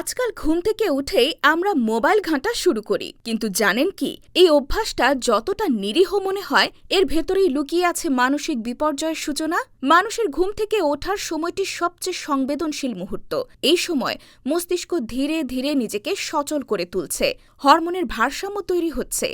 আজকাল ঘুম থেকে উঠেই আমরা মোবাইল ঘাঁটা শুরু করি। কিন্তু জানেন কি? এই অভ্যাসটা যতটা নিরীহ মনে হয়, এর ভেতরেই লুকিয়ে আছে মানসিক বিপর্যয়ের সূচনা। মানুষের ঘুম থেকে ওঠার সময়টি সবচেয়ে সংবেদনশীল মুহূর্ত। এই সময় মস্তিষ্ক ধীরে ধীরে নিজেকে সচল করে তুলছে, হরমোনের ভারসাম্য তৈরি হচ্ছে,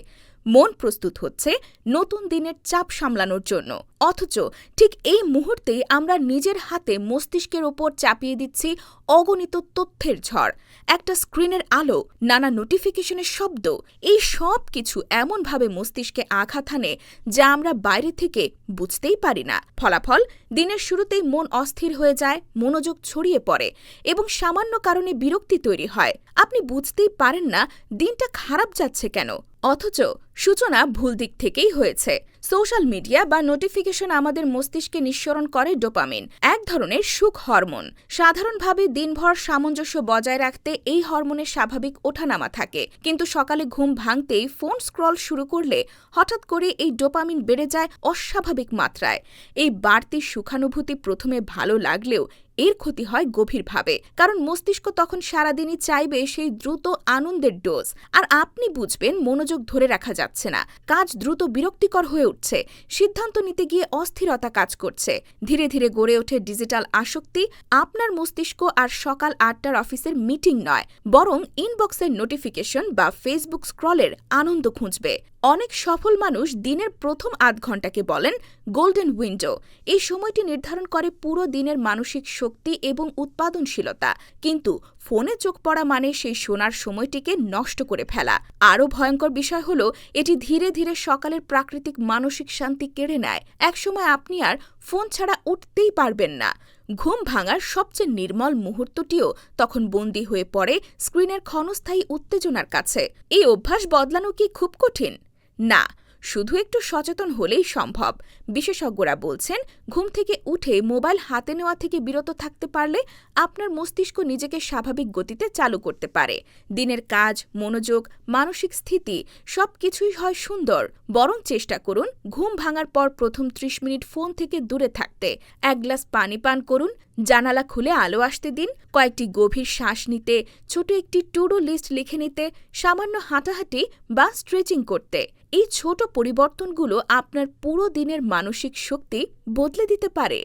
মন প্রস্তুত হচ্ছে নতুন দিনের চাপ সামলানোর জন্য। অথচ ঠিক এই মুহূর্তেই আমরা নিজের হাতে মস্তিষ্কের ওপর চাপিয়ে দিচ্ছি অগণিত তথ্যের ঝড়। একটা স্ক্রিনের আলো, নানা নোটিফিকেশনের শব্দ, এই সব কিছু এমনভাবে মস্তিষ্কে আঘাত হানে যা আমরা বাইরে থেকে বুঝতেই পারি না। ফলাফল, দিনের শুরুতেই মন অস্থির হয়ে যায়, মনোযোগ ছড়িয়ে পড়ে এবং সামান্য কারণে বিরক্তি তৈরি হয়। আপনি বুঝতেই পারেন না দিনটা খারাপ যাচ্ছে কেন। অথচ সূচনা ভুল দিক থেকেই হয়েছে। সোশ্যাল মিডিয়া বা নোটিফিকেশন আমাদের মস্তিষ্কে নিঃসরণ করে ডোপামিন, এক ধরনের সুখ হরমোন। সাধারণভাবে দিনভর সামঞ্জস্য বজায় রাখতে এই হরমোনের স্বাভাবিক ওঠানামা থাকে। কিন্তু সকালে ঘুম ভাঙতেই ফোন স্ক্রল শুরু করলে হঠাৎ করে এই ডোপামিন বেড়ে যায় অস্বাভাবিক মাত্রায়। এই বাড়তি সুখানুভূতি প্রথমে ভালো লাগলেও এর ক্ষতি হয় গভীরভাবে, কারণ মস্তিষ্ক তখন সারাদিনই চাইবে সেই দ্রুত আনন্দের ডোজ। আর আপনি বুঝবেন মনোযোগ ধরে রাখা যাচ্ছে না, কাজ দ্রুত বিরক্তিকর হয়ে উঠছে, সিদ্ধান্ত নিতে গিয়ে অস্থিরতা কাজ করছে। ধীরে ধীরে গড়ে ওঠে ডিজিটাল আসক্তি, আপনার মস্তিষ্ক আর সকাল আটটার অফিসের মিটিং নয়, বরং ইনবক্সের নোটিফিকেশন বা ফেসবুক স্ক্রলের আনন্দ খুঁজবে। অনেক সফল মানুষ দিনের প্রথম আধ ঘন্টাকে বলেন গোল্ডেন উইন্ডো এই সময়টি নির্ধারণ করে পুরো দিনের মানসিক শক্তি এবং উৎপাদনশীলতা। কিন্তু ফোনে চোখ পড়া মানে সেই শোনার সময়টিকে নষ্ট করে ফেলা। আরও ভয়ঙ্কর বিষয় হল, এটি ধীরে ধীরে সকালের প্রাকৃতিক মানসিক শান্তি কেড়ে নেয়। একসময় আপনি আর ফোন ছাড়া উঠতেই পারবেন না। ঘুম ভাঙার সবচেয়ে নির্মল মুহূর্তটিও তখন বন্দী হয়ে পড়ে স্ক্রিনের ক্ষণস্থায়ী উত্তেজনার কাছে। এই অভ্যাস বদলানো কি খুব কঠিন? না শুধু একটু সচেতন হলেই সম্ভব। বিশেষজ্ঞরা বলছেন, ঘুম থেকে উঠে মোবাইল হাতে নেওয়া থেকে বিরত থাকতে পারলে আপনার মস্তিষ্ক নিজেকে স্বাভাবিক গতিতে চালু করতে পারে। দিনের কাজ, মনোযোগ, মানসিক স্থিতি সব কিছুই হয় সুন্দর। বরং চেষ্টা করুন ঘুম ভাঙার পর প্রথম ত্রিশ মিনিট ফোন থেকে দূরে থাকতে। এক গ্লাস পানি পান করুন জানালা খুলে আলো আসতে দিন, কয়েকটি গভীর শ্বাস নিতে, ছোট একটি টুডো লিস্ট লিখে নিতে, সামান্য হাঁটাহাঁটি বা স্ট্রেচিং করতে। এই ছোট পরিবর্তনগুলো আপনার পুরো দিনের মানসিক শক্তি বদলে দিতে পারে।